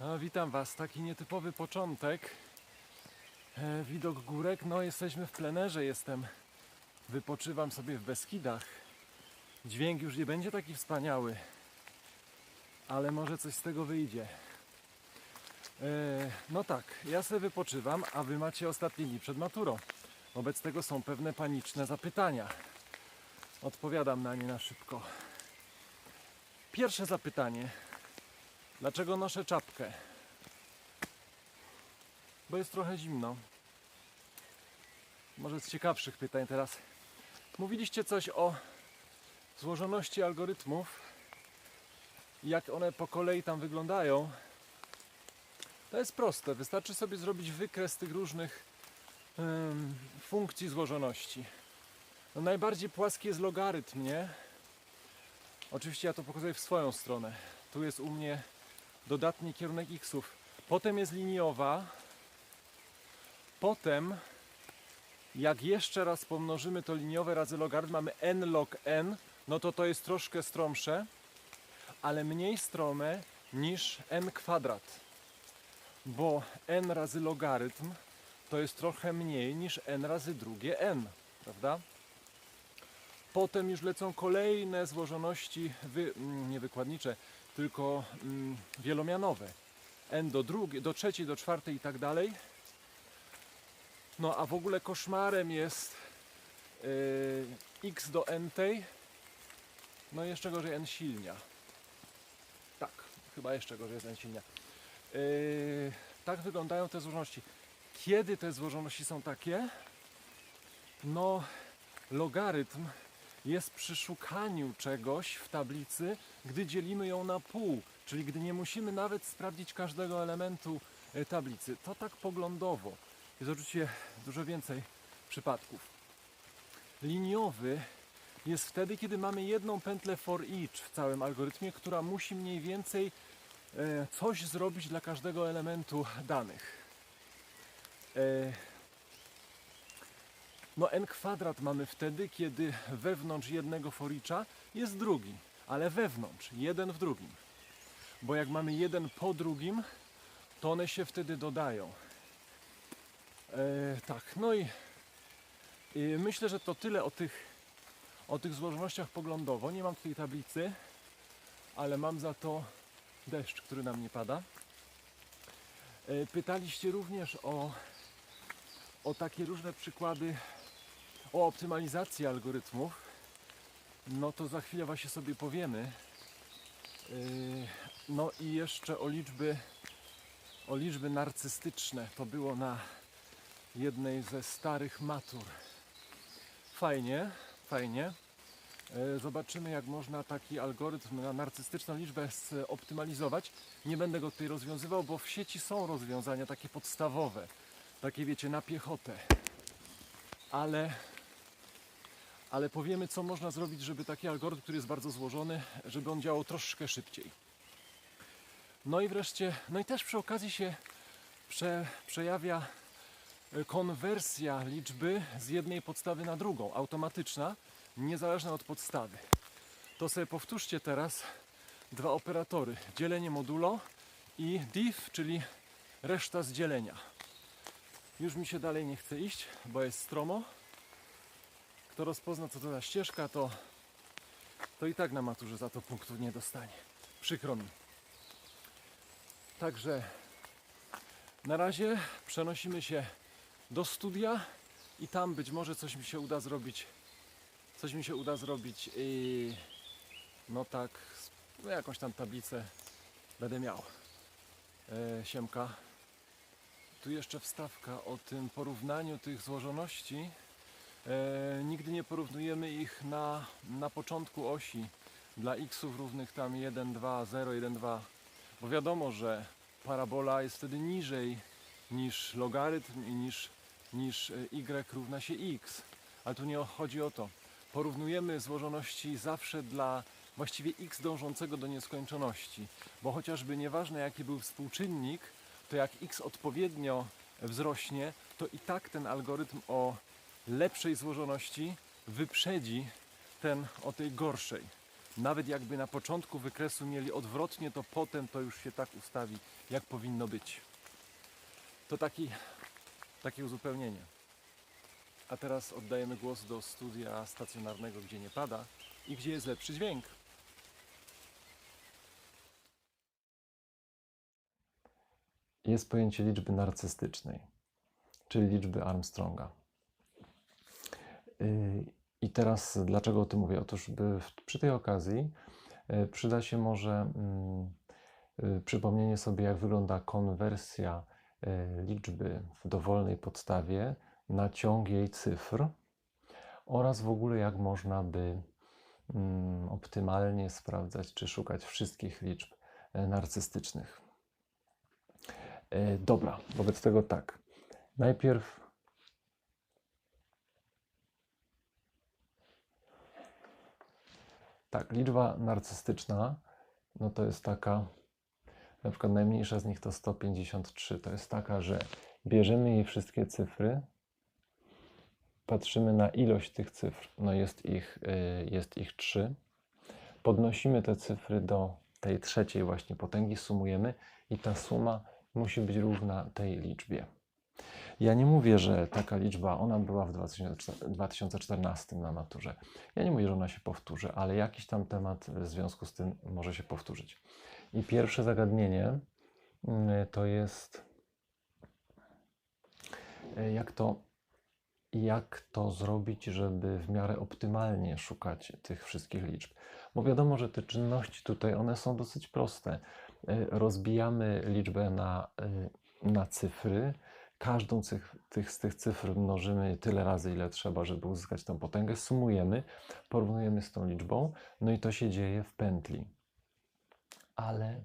No, witam Was. Taki nietypowy początek. E, widok górek. No, jesteśmy w plenerze. Jestem. Wypoczywam sobie w Beskidach. Dźwięk już nie będzie taki wspaniały, ale może coś z tego wyjdzie. E, no tak, ja sobie wypoczywam, a Wy macie ostatnie dni przed maturą. Wobec tego są pewne paniczne zapytania. Odpowiadam na nie na szybko. Pierwsze zapytanie. Dlaczego noszę czapkę? Bo jest trochę zimno. Może z ciekawszych pytań teraz. Mówiliście coś o złożoności algorytmów jak one po kolei tam wyglądają. To jest proste. Wystarczy sobie zrobić wykres tych różnych funkcji złożoności. No najbardziej płaski jest logarytm, nie? Oczywiście ja to pokazuję w swoją stronę. Tu jest u mnie dodatni kierunek xów. Potem jest liniowa. Potem, jak jeszcze raz pomnożymy to liniowe razy logarytm, mamy n log n, no to to jest troszkę stromsze, ale mniej strome niż n kwadrat. Bo n razy logarytm to jest trochę mniej niż n razy drugie n, prawda? Potem już lecą kolejne złożoności, wy, mm, nie wykładnicze, tylko mm, wielomianowe. N do drugiej, do trzeciej, do czwartej i tak dalej. No a w ogóle koszmarem jest yy, x do n tej, no i jeszcze gorzej n silnia. Tak, chyba jeszcze gorzej jest n silnia. Yy, tak wyglądają te złożoności. Kiedy te złożoności są takie? No, logarytm jest przy szukaniu czegoś w tablicy, gdy dzielimy ją na pół, czyli gdy nie musimy nawet sprawdzić każdego elementu e, tablicy. To tak poglądowo. Jest oczywiście dużo więcej przypadków. Liniowy jest wtedy, kiedy mamy jedną pętlę for each w całym algorytmie, która musi mniej więcej e, coś zrobić dla każdego elementu danych. No n kwadrat mamy wtedy, kiedy wewnątrz jednego foricza jest drugi, ale wewnątrz, jeden w drugim. Bo jak mamy jeden po drugim, to one się wtedy dodają. E, tak, no i, i myślę, że to tyle o tych, o tych złożonościach poglądowo. Nie mam tutaj tablicy, ale mam za to deszcz, który nam nie pada. E, pytaliście również o, o takie różne przykłady o optymalizacji algorytmów, no to za chwilę właśnie sobie powiemy. Yy, No i jeszcze o liczby, o liczby narcystyczne. To było na jednej ze starych matur. Fajnie, fajnie. Yy, Zobaczymy, jak można taki algorytm na narcystyczną liczbę optymalizować. Nie będę go tutaj rozwiązywał, bo w sieci są rozwiązania takie podstawowe, takie wiecie, na piechotę. Ale ale powiemy, co można zrobić, żeby taki algorytm, który jest bardzo złożony, żeby on działał troszkę szybciej. No i wreszcie, no i też przy okazji się prze, przejawia e, konwersja liczby z jednej podstawy na drugą, automatyczna, niezależna od podstawy. To sobie powtórzcie teraz dwa operatory, dzielenie modulo i div, czyli reszta z dzielenia. Już mi się dalej nie chce iść, bo jest stromo. Kto rozpozna, co to za ścieżka, to, to i tak na maturze za to punktów nie dostanie. Przykro mi. Także na razie przenosimy się do studia i tam być może coś mi się uda zrobić. Coś mi się uda zrobić i no tak, no jakąś tam tablicę będę miał. E, siemka. Tu jeszcze wstawka o tym porównaniu tych złożoności. E, nigdy nie porównujemy ich na, na początku osi dla xów równych tam 1, 2, 0, 1, 2, bo wiadomo, że parabola jest wtedy niżej niż logarytm i niż, niż e, y równa się x. Ale tu nie chodzi o to. Porównujemy złożoności zawsze dla właściwie x dążącego do nieskończoności, bo chociażby nieważne jaki był współczynnik, to jak x odpowiednio wzrośnie, to i tak ten algorytm o lepszej złożoności wyprzedzi ten o tej gorszej. Nawet jakby na początku wykresu mieli odwrotnie, to potem to już się tak ustawi, jak powinno być. To taki, takie uzupełnienie. A teraz oddajemy głos do studia stacjonarnego, gdzie nie pada i gdzie jest lepszy dźwięk. Jest pojęcie liczby narcystycznej, czyli liczby Armstronga. I teraz dlaczego o tym mówię? Otóż by przy tej okazji yy, przyda się może mm, yy, przypomnienie sobie, jak wygląda konwersja yy, liczby w dowolnej podstawie na ciąg jej cyfr oraz w ogóle jak można by mm, optymalnie sprawdzać czy szukać wszystkich liczb e, narcystycznych. E, Dobra, wobec tego tak. Najpierw tak, liczba narcystyczna, no to jest taka, na przykład najmniejsza z nich to 153. To jest taka, że bierzemy jej wszystkie cyfry, patrzymy na ilość tych cyfr, no jest ich, y, jest ich 3. Podnosimy te cyfry do tej trzeciej właśnie potęgi, sumujemy i ta suma musi być równa tej liczbie. Ja nie mówię, że taka liczba, ona była w 2004 2014 na maturze. Ja nie mówię, że ona się powtórzy, ale jakiś tam temat w związku z tym może się powtórzyć. I pierwsze zagadnienie mm, to jest, e, jak to, jak to zrobić, żeby w miarę optymalnie szukać tych wszystkich liczb. Bo wiadomo, że te czynności tutaj, one są dosyć proste. E, Rozbijamy liczbę na, e, na cyfry, każdą tych, tych, z tych cyfr mnożymy tyle razy, ile trzeba, żeby uzyskać tę potęgę, sumujemy, porównujemy z tą liczbą, no i to się dzieje w pętli. Ale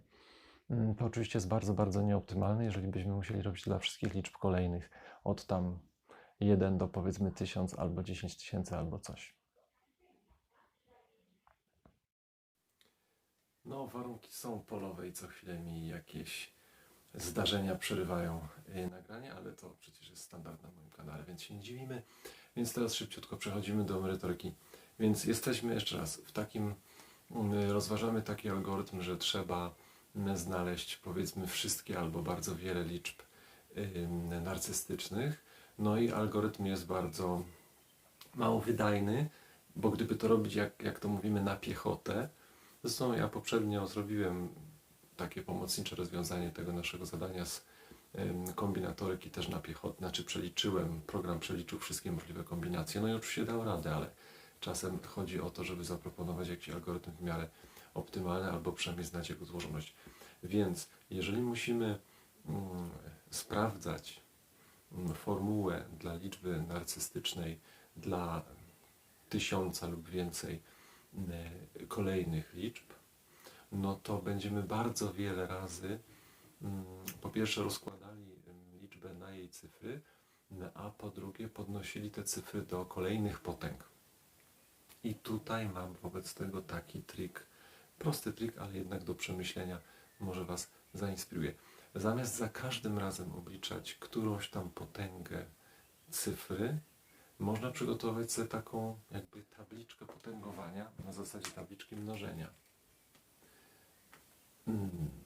mm, to oczywiście jest bardzo, bardzo nieoptymalne, jeżeli byśmy musieli robić dla wszystkich liczb kolejnych, od tam 1 do powiedzmy 1000 albo 10 tysięcy albo coś. No, warunki są polowe i co chwilę mi jakieś zdarzenia przerywają ale to przecież jest standard na moim kanale, więc się nie dziwimy. Więc teraz szybciutko przechodzimy do merytoryki. Więc jesteśmy jeszcze raz w takim, mm, rozważamy taki algorytm, że trzeba mm, znaleźć powiedzmy wszystkie albo bardzo wiele liczb narcystycznych. No i algorytm jest bardzo mało wydajny, bo gdyby to robić, jak, jak to mówimy, na piechotę, zresztą ja poprzednio zrobiłem takie pomocnicze rozwiązanie tego naszego zadania z kombinatoryki też na piechotę, znaczy przeliczyłem, program przeliczył wszystkie możliwe kombinacje, no i oczywiście dał radę, ale czasem chodzi o to, żeby zaproponować jakiś algorytm w miarę optymalny, albo przynajmniej znać jego złożoność. Więc jeżeli musimy mm, sprawdzać mm, formułę dla liczby narcystycznej dla tysiąca lub więcej mm, kolejnych liczb, no to będziemy bardzo wiele razy po pierwsze rozkładali mm, liczbę na jej cyfry, no, a po drugie podnosili te cyfry do kolejnych potęg. I tutaj mam wobec tego taki trik, prosty trik, ale jednak do przemyślenia może Was zainspiruje. Zamiast za każdym razem obliczać którąś tam potęgę cyfry, można przygotować sobie taką jakby tabliczkę potęgowania na zasadzie tabliczki mnożenia. Mm.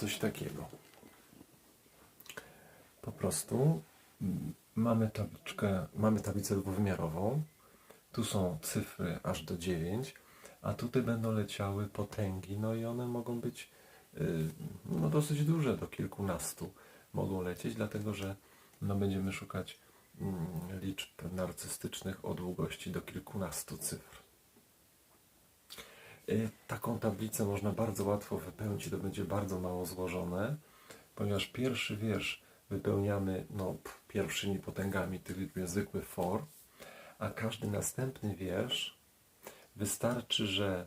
Coś takiego. Po prostu mm, mamy tabliczkę, mamy tablicę dwuwymiarową. Tu są cyfry aż do 9, a tutaj będą leciały potęgi, no i one mogą być y, no, dosyć duże, do kilkunastu mogą lecieć, dlatego że no, będziemy szukać mm, liczb narcystycznych o długości do kilkunastu cyfr. Y, Taką tablicę można bardzo łatwo wypełnić to będzie bardzo mało złożone, ponieważ pierwszy wiersz wypełniamy no, pierwszymi potęgami tych liczb zwykły for, a każdy następny wiersz wystarczy, że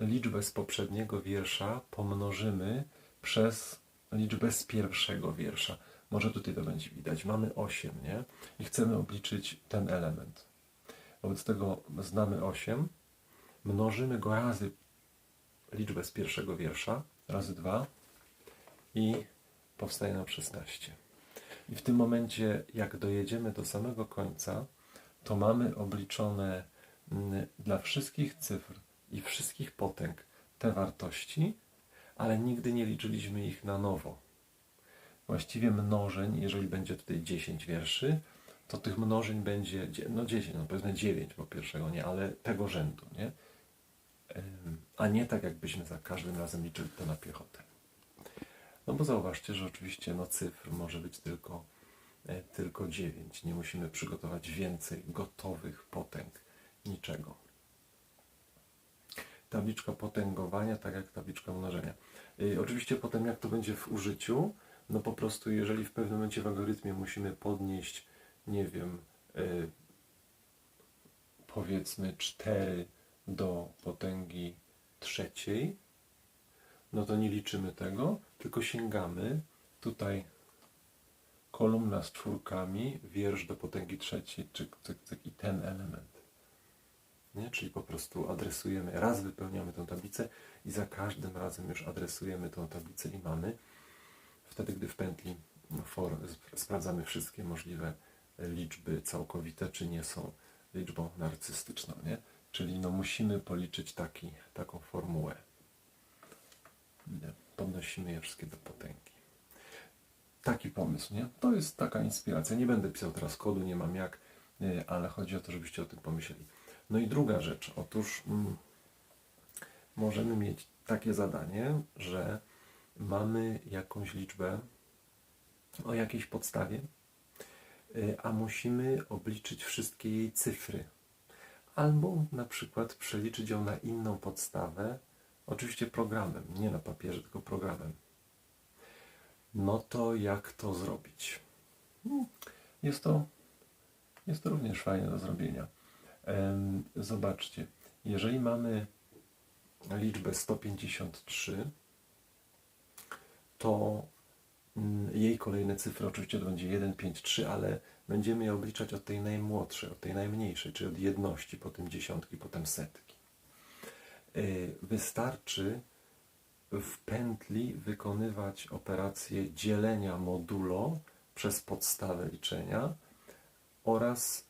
liczbę z poprzedniego wiersza pomnożymy przez liczbę z pierwszego wiersza. Może tutaj to będzie widać. Mamy 8, nie? I chcemy obliczyć ten element. Wobec tego znamy 8, mnożymy go razy liczbę z pierwszego wiersza, razy 2 i powstaje nam 16. I w tym momencie, jak dojedziemy do samego końca, to mamy obliczone mm, dla wszystkich cyfr i wszystkich potęg te wartości, ale nigdy nie liczyliśmy ich na nowo. Właściwie mnożeń, jeżeli będzie tutaj 10 wierszy, to tych mnożeń będzie, dzie- no 10, no powiedzmy 9, bo pierwszego nie, ale tego rzędu, nie? A nie tak, jakbyśmy za każdym razem liczyli to na piechotę. No bo zauważcie, że oczywiście no, cyfr może być tylko, e, tylko 9. Nie musimy przygotować więcej gotowych potęg, niczego. Tabliczka potęgowania, tak jak tabliczka mnożenia. Y, oczywiście potem jak to będzie w użyciu, no po prostu jeżeli w pewnym momencie w algorytmie musimy podnieść, nie wiem, y, powiedzmy 4 do potęgi trzeciej, no to nie liczymy tego, tylko sięgamy tutaj kolumna z czwórkami, wiersz do potęgi trzeciej, czy cyk, cyk, i ten element. Nie? Czyli po prostu adresujemy, raz wypełniamy tą tablicę i za każdym razem już adresujemy tą tablicę i mamy. Wtedy, gdy w pętli for sp- sprawdzamy wszystkie możliwe liczby całkowite, czy nie są liczbą narcystyczną, nie? Czyli no musimy policzyć taki, taką formułę. Podnosimy je wszystkie do potęgi. Taki pomysł, nie? To jest taka inspiracja. Nie będę pisał teraz kodu, nie mam jak, y, ale chodzi o to, żebyście o tym pomyśleli. No i druga rzecz. Otóż mm, możemy mieć takie zadanie, że mamy jakąś liczbę o jakiejś podstawie, y, a musimy obliczyć wszystkie jej cyfry. Albo na przykład przeliczyć ją na inną podstawę, oczywiście programem, nie na papierze, tylko programem. No to jak to zrobić? Hmm, Jest to, jest to również fajne do zrobienia. Zobaczcie, jeżeli mamy liczbę 153, to mm, jej kolejne cyfry oczywiście to będzie 1, 5, 3, ale będziemy je obliczać od tej najmłodszej, od tej najmniejszej, czyli od jedności, potem dziesiątki, potem setki. Y, Wystarczy w pętli wykonywać operację dzielenia modulo przez podstawę liczenia oraz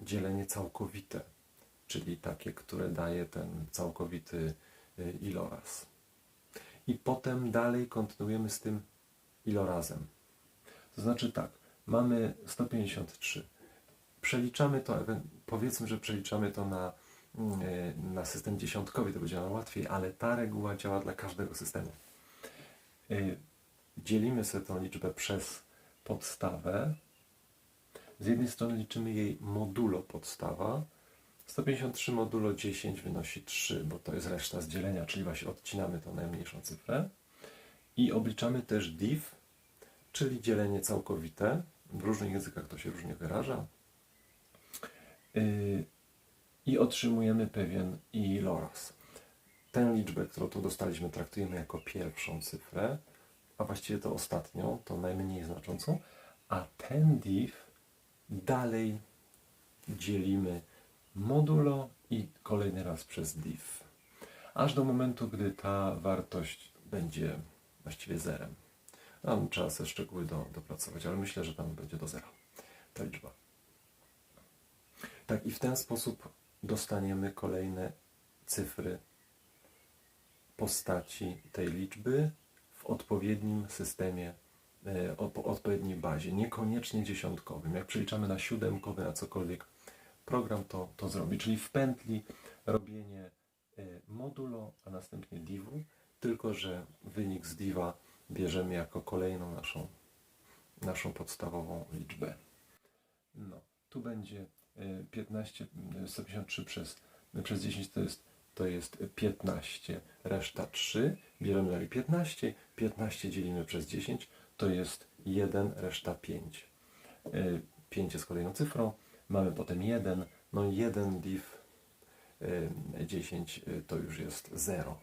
dzielenie całkowite, czyli takie, które daje ten całkowity y, iloraz. I potem dalej kontynuujemy z tym ilorazem. To znaczy tak, mamy 153. Przeliczamy to, powiedzmy, że przeliczamy to na, mm, y, na system dziesiątkowy, to będzie nam łatwiej, ale ta reguła działa dla każdego systemu. Y, Dzielimy sobie tą liczbę przez podstawę. Z jednej strony liczymy jej modulo podstawa. 153 modulo 10 wynosi 3, bo to jest reszta z dzielenia, czyli właśnie odcinamy tą najmniejszą cyfrę. I obliczamy też div, czyli dzielenie całkowite. W różnych językach to się różnie wyraża. Yy, I otrzymujemy pewien iloraz. Tę liczbę, którą tu dostaliśmy, traktujemy jako pierwszą cyfrę, a właściwie to ostatnią, tą najmniej znaczącą, a ten div dalej dzielimy modulo i kolejny raz przez div. Aż do momentu, gdy ta wartość będzie właściwie zerem. Tam trzeba sobie szczegóły do, dopracować, ale myślę, że tam będzie do zera ta liczba. Tak, i w ten sposób dostaniemy kolejne cyfry postaci tej liczby w odpowiednim systemie, e, o, po odpowiedniej bazie, niekoniecznie dziesiątkowym. Jak przeliczamy na siódemkowy, na cokolwiek, program to, to zrobi. Czyli w pętli robienie e, modulo, a następnie divu, tylko że wynik z diva bierzemy jako kolejną naszą, naszą podstawową liczbę. No, tu będzie e, 15, e, 153 przez, przez 10 to jest, to jest 15, reszta 3, bierzemy dalej 15, 15 dzielimy przez 10, to jest 1, reszta 5. 5 jest kolejną cyfrą, mamy potem 1, no 1 div y, 10 y, to już jest 0.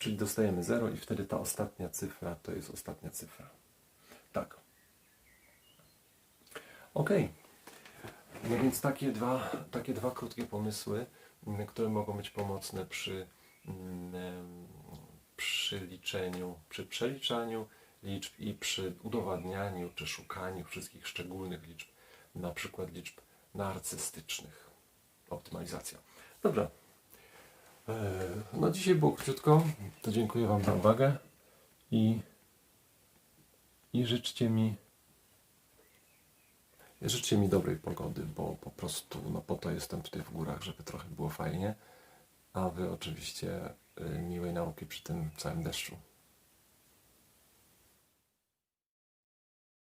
Czyli dostajemy 0 i wtedy ta ostatnia cyfra to jest ostatnia cyfra. Tak. Ok. No więc takie dwa, takie dwa krótkie pomysły, m, które mogą być pomocne przy, mm, przy liczeniu, przy przeliczaniu liczb i przy udowadnianiu czy szukaniu wszystkich szczególnych liczb, na przykład liczb narcystycznych. optymalizacja. Dobrze. E, No dzisiaj było króciutko. To dziękuję Wam za uwagę i, i życzcie mi życzcie mi dobrej pogody, bo po prostu no po to jestem tutaj w górach, żeby trochę było fajnie, a Wy oczywiście y, miłej nauki przy tym całym deszczu.